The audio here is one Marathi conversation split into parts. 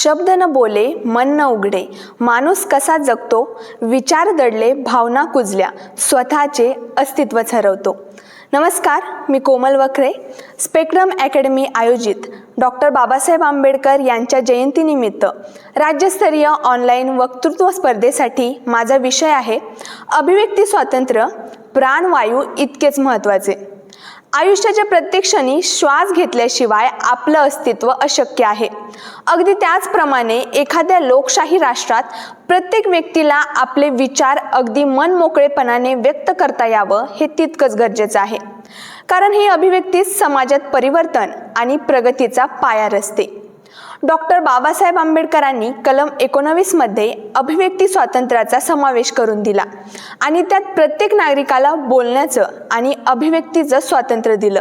शब्द न बोले मन न उघडे. माणूस कसा जगतो? विचार दडले भावना कुजल्या स्वतःचे अस्तित्वच हरवतो नमस्कार मी कोमल वखरे स्पेक्ट्रम अकॅडमी आयोजित डॉक्टर बाबासाहेब आंबेडकर यांच्या जयंतीनिमित्त राज्यस्तरीय ऑनलाईन वक्तृत्व स्पर्धेसाठी माझा विषय आहे अभिव्यक्ती स्वातंत्र्य प्राणवायू इतकेच महत्त्वाचे. आयुष्याच्या प्रत्येक क्षणी श्वास घेतल्याशिवाय आपलं अस्तित्व अशक्य आहे. अगदी त्याचप्रमाणे एखाद्या लोकशाही राष्ट्रात प्रत्येक व्यक्तीला आपले विचार अगदी मनमोकळेपणाने व्यक्त करता यावं हे तितकंच गरजेचं आहे. कारण ही अभिव्यक्ती समाजात परिवर्तन आणि प्रगतीचा पाया रचते. डॉक्टर बाबासाहेब आंबेडकरांनी कलम एकोणवीसमध्ये अभिव्यक्ती स्वातंत्र्याचा समावेश करून दिला आणि त्यात प्रत्येक नागरिकाला बोलण्याचं आणि अभिव्यक्तीचं स्वातंत्र्य दिलं.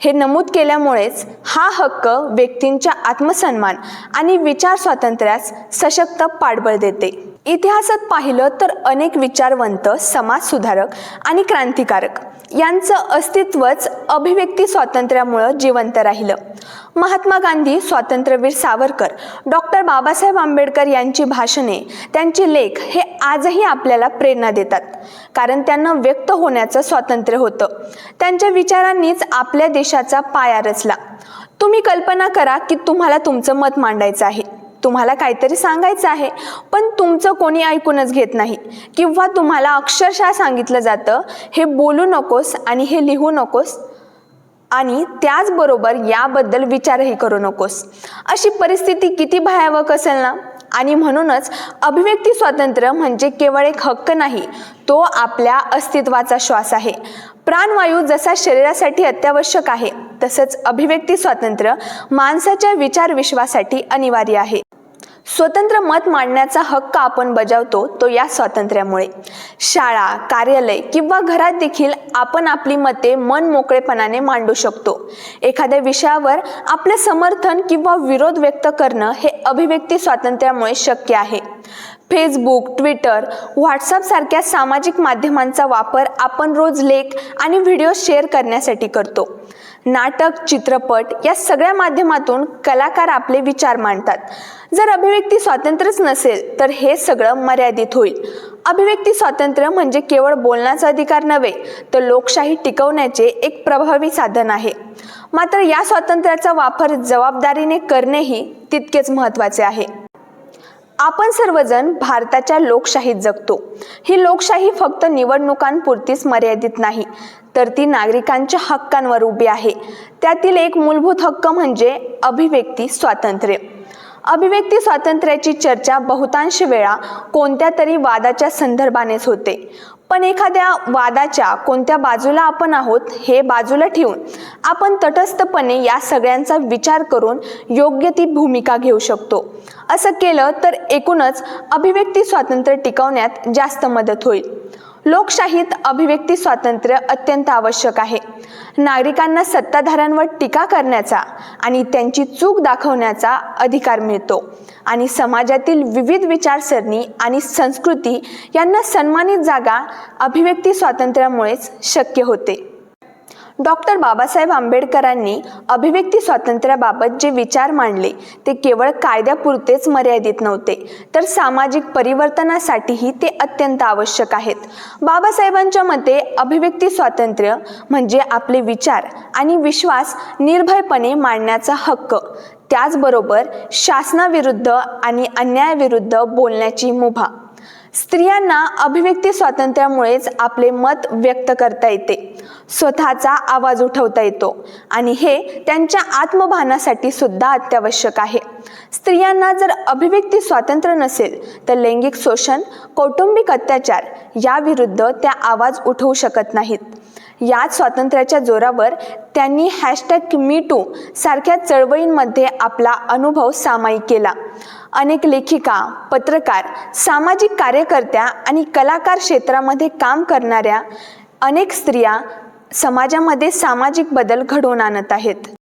हे नमूद केल्यामुळेच हा हक्क व्यक्तींच्या आत्मसन्मान आणि विचार स्वातंत्र्यास सशक्त पाठबळ देते. इतिहासात पाहिलं तर अनेक विचारवंत समाजसुधारक आणि क्रांतिकारक यांचं अस्तित्वच अभिव्यक्ती स्वातंत्र्यामुळं जिवंत राहिलं. महात्मा गांधी स्वातंत्र्यवीर सावरकर डॉक्टर बाबासाहेब आंबेडकर यांची भाषणे त्यांचे लेख हे आजही आपल्याला प्रेरणा देतात. कारण त्यांना व्यक्त होण्याचं स्वातंत्र्य होतं. त्यांच्या विचारांनीच आपल्या देशाचा पाया रचला. तुम्ही कल्पना करा की तुम्हाला तुमचं मत मांडायचं आहे. तुम्हाला काहीतरी सांगायचं आहे. पण तुमचं कोणी ऐकूनच घेत नाही. किंवा तुम्हाला अक्षरशः सांगितलं जातं हे बोलू नकोस आणि हे लिहू नकोस आणि त्याचबरोबर याबद्दल विचारही करू नकोस. अशी परिस्थिती किती भयावक असेल ना? आणि म्हणूनच अभिव्यक्ती स्वातंत्र्य म्हणजे केवळ एक हक्क नाही तो आपल्या अस्तित्वाचा श्वास आहे. प्राणवायू जसा शरीरासाठी अत्यावश्यक आहे तसंच अभिव्यक्ती स्वातंत्र्य माणसाच्या विचार विश्वासाठी अनिवार्य आहे. स्वतंत्र मत मांडण्याचा हक्क आपण बजावतो तो या स्वातंत्र्यामुळे. शाळा कार्यालय किंवा घरात देखील आपण आपली मते मन मोकळेपणाने मांडू शकतो. एखाद्या विषयावर आपले समर्थन किंवा विरोध व्यक्त करणं हे अभिव्यक्ती स्वातंत्र्यामुळे शक्य आहे. फेसबुक ट्विटर व्हॉट्सअपसारख्या सामाजिक माध्यमांचा वापर आपण रोज लेख आणि व्हिडिओ शेअर करण्यासाठी करतो. नाटक चित्रपट या सगळ्या माध्यमातून कलाकार आपले विचार मांडतात. जर अभिव्यक्ती स्वातंत्र्यच नसेल तर हे सगळं मर्यादित होईल. अभिव्यक्ती स्वातंत्र्य म्हणजे केवळ बोलण्याचा अधिकार नव्हे तर लोकशाही टिकवण्याचे एक प्रभावी साधन आहे. मात्र या स्वातंत्र्याचा वापर जबाबदारीने करणेही तितकेच महत्त्वाचे आहे. आपण सर्वजण भारताच्या लोकशाहीत जगतो. ही लोकशाही फक्त निवडणुकांपुरतीच मर्यादित नाही तर ती नागरिकांच्या हक्कांवर उभी आहे. त्यातील एक मूलभूत हक्क म्हणजे अभिव्यक्ती स्वातंत्र्य. अभिव्यक्ती स्वातंत्र्याची चर्चा बहुतांश वेळा कोणत्या तरी वादाच्या संदर्भानेच होते. पण एखाद्या वादाच्या कोणत्या बाजूला आपण आहोत हे बाजूला ठेवून आपण तटस्थपणे या सगळ्यांचा विचार करून योग्य ती भूमिका घेऊ शकतो. असं केलं तर एकूणच अभिव्यक्ती स्वातंत्र्य टिकवण्यात जास्त मदत होईल. लोकशाहीत अभिव्यक्ती स्वातंत्र्य अत्यंत आवश्यक आहे. नागरिकांना सत्ताधाऱ्यांवर टीका करण्याचा आणि त्यांची चूक दाखवण्याचा अधिकार मिळतो आणि समाजातील विविध विचारसरणी आणि संस्कृती यांना सन्मानित जागा अभिव्यक्ती स्वातंत्र्यामुळेच शक्य होते. डॉक्टर बाबासाहेब आंबेडकरांनी अभिव्यक्ती स्वातंत्र्याबाबत जे विचार मांडले ते केवळ कायद्यापुरतेच मर्यादित नव्हते तर सामाजिक परिवर्तनासाठीही ते अत्यंत आवश्यक आहेत. बाबासाहेबांच्या मते अभिव्यक्ती स्वातंत्र्य म्हणजे आपले विचार आणि विश्वास निर्भयपणे मांडण्याचा हक्क. त्याचबरोबर शासनाविरुद्ध आणि अन्यायाविरुद्ध बोलण्याची मुभा. स्त्रियांना अभिव्यक्ती स्वातंत्र्यामुळेच आपले मत व्यक्त करता येते. स्वतःचा आवाज उठवता येतो आणि हे त्यांच्या आत्मभानासाठी सुद्धा अत्यावश्यक आहे. स्त्रियांना जर अभिव्यक्ती स्वातंत्र्य नसेल तर लैंगिक शोषण कौटुंबिक अत्याचार याविरुद्ध त्या आवाज उठवू शकत नाहीत. याच स्वातंत्र्याच्या जोरावर त्यांनी हॅशटॅग मी टू सारख्या चळवळींमध्ये आपला अनुभव सामायिक केला. अनेक लेखिका पत्रकार सामाजिक कार्यकर्त्या आणि कलाकार क्षेत्रामध्ये काम करणाऱ्या अनेक स्त्रिया समाजामध्ये सामाजिक बदल घडवून आणत आहेत.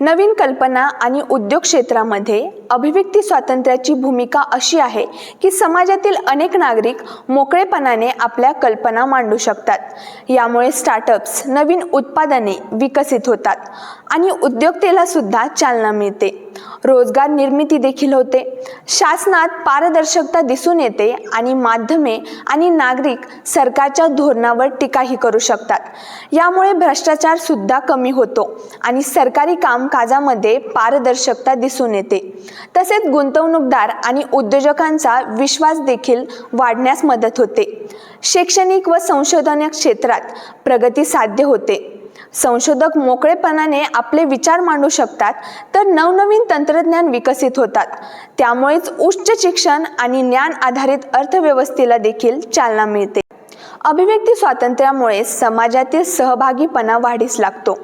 नवीन कल्पना आणि उद्योग क्षेत्रामध्ये अभिव्यक्ती स्वातंत्र्याची भूमिका अशी आहे की समाजातील अनेक नागरिक मोकळेपणाने आपल्या कल्पना मांडू शकतात. यामुळे स्टार्टअप्स नवीन उत्पादने विकसित होतात आणि उद्योगतेला सुद्धा चालना मिळते. रोजगार निर्मिती देखील होते. शासनात पारदर्शकता दिसून येते आणि माध्यमे आणि नागरिक सरकारच्या धोरणावर टीकाही करू शकतात. यामुळे भ्रष्टाचार सुद्धा कमी होतो आणि सरकारी कामकाजामध्ये पारदर्शकता दिसून येते. तसेच गुंतवणूकदार आणि उद्योजकांचा विश्वास देखील वाढण्यास मदत होते. शैक्षणिक व संशोधन क्षेत्रात प्रगती साध्य होते. संशोधक मोकळेपणाने आपले विचार मांडू शकतात तर नवनवीन तंत्रज्ञान विकसित होतात. त्यामुळेच उच्च शिक्षण आणि ज्ञान आधारित अर्थव्यवस्थेला देखील चालना मिळते. अभिव्यक्ती स्वातंत्र्यामुळे समाजातील सहभागीपणा वाढीस लागतो.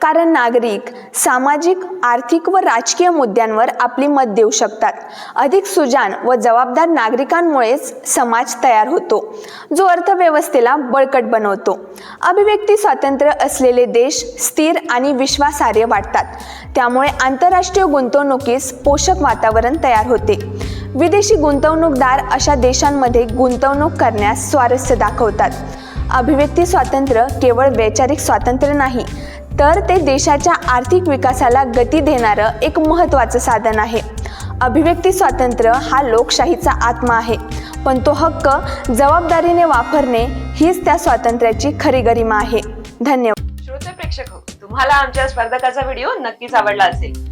कारण नागरिक सामाजिक आर्थिक व राजकीय मुद्द्यांवर आपली मत देऊ शकतात. अधिक सुजान व जबाबदार नागरिकांमुळेच समाज तयार होतो जो अर्थव्यवस्थेला बळकट बनवतो. अभिव्यक्ती स्वातंत्र्य असलेले देश स्थिर आणि विश्वासार्ह वाटतात. त्यामुळे आंतरराष्ट्रीय गुंतवणुकीस पोषक वातावरण तयार होते. विदेशी गुंतवणूकदार अशा देशांमध्ये गुंतवणूक करण्यास स्वारस्य दाखवतात. अभिव्यक्ती स्वातंत्र्य केवळ वैचारिक स्वातंत्र्य नाही तर ते देशाच्या आर्थिक विकासाला गती देणारं एक महत्त्वाचं साधन आहे. अभिव्यक्ती स्वातंत्र्य हा लोकशाहीचा आत्मा आहे पण तो हक्क जबाबदारीने वापरणे हीच त्या स्वातंत्र्याची खरी गरिमा आहे. धन्यवाद. श्रोते प्रेक्षक हो, तुम्हाला आमच्या स्पर्धकाचा व्हिडिओ नक्कीच आवडला असेल.